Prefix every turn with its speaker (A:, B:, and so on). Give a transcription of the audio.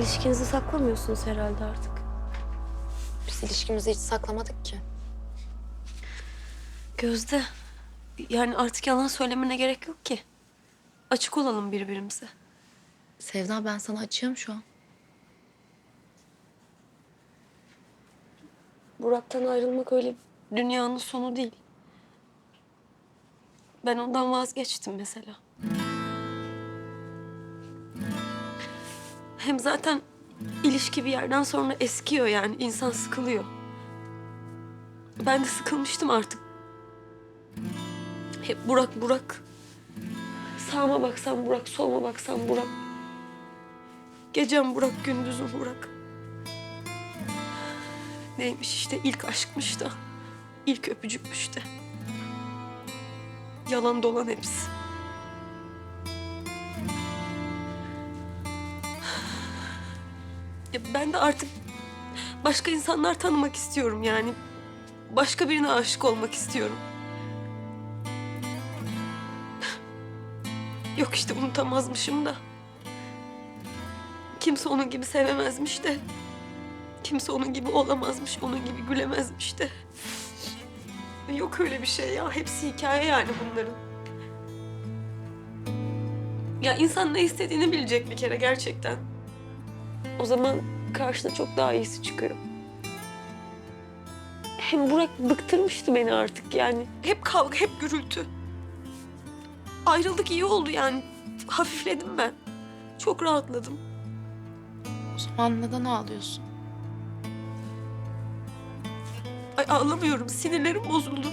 A: İlişkinizi saklamıyorsunuz herhalde artık.
B: Biz ilişkimizi hiç saklamadık ki.
A: Gözde, yani artık yalan söylemene gerek yok ki. Açık olalım birbirimize.
B: Sevda ben sana açığım şu an.
A: Burak'tan ayrılmak öyle dünyanın sonu değil. Ben ondan vazgeçtim mesela. Hem zaten ilişki bir yerden sonra eskiyor yani insan sıkılıyor. Ben de sıkılmıştım artık. Hep Burak Burak. Sağıma baksam Burak, soluma baksam Burak. Gecem Burak, gündüzüm Burak. Neymiş işte ilk aşkmış da. ilk öpücükmüş de. Yalan dolan hepsi. Ben de artık başka insanlar tanımak istiyorum yani. Başka birine aşık olmak istiyorum. Yok işte unutamazmışım da. Kimse onun gibi sevemezmiş de. Kimse onun gibi olamazmış, onun gibi gülemezmiş de. Yok öyle bir şey ya. Hepsi hikaye yani bunların. Ya insan ne istediğini bilecek bir kere gerçekten. O zaman karşına çok daha iyisi çıkıyor. Hem Burak bıktırmıştı beni artık yani. Hep kavga, hep gürültü. Ayrıldık iyi oldu yani. Hafifledim ben. Çok rahatladım.
B: O zaman neden ağlıyorsun?
A: Ay ağlamıyorum. Sinirlerim bozuldu.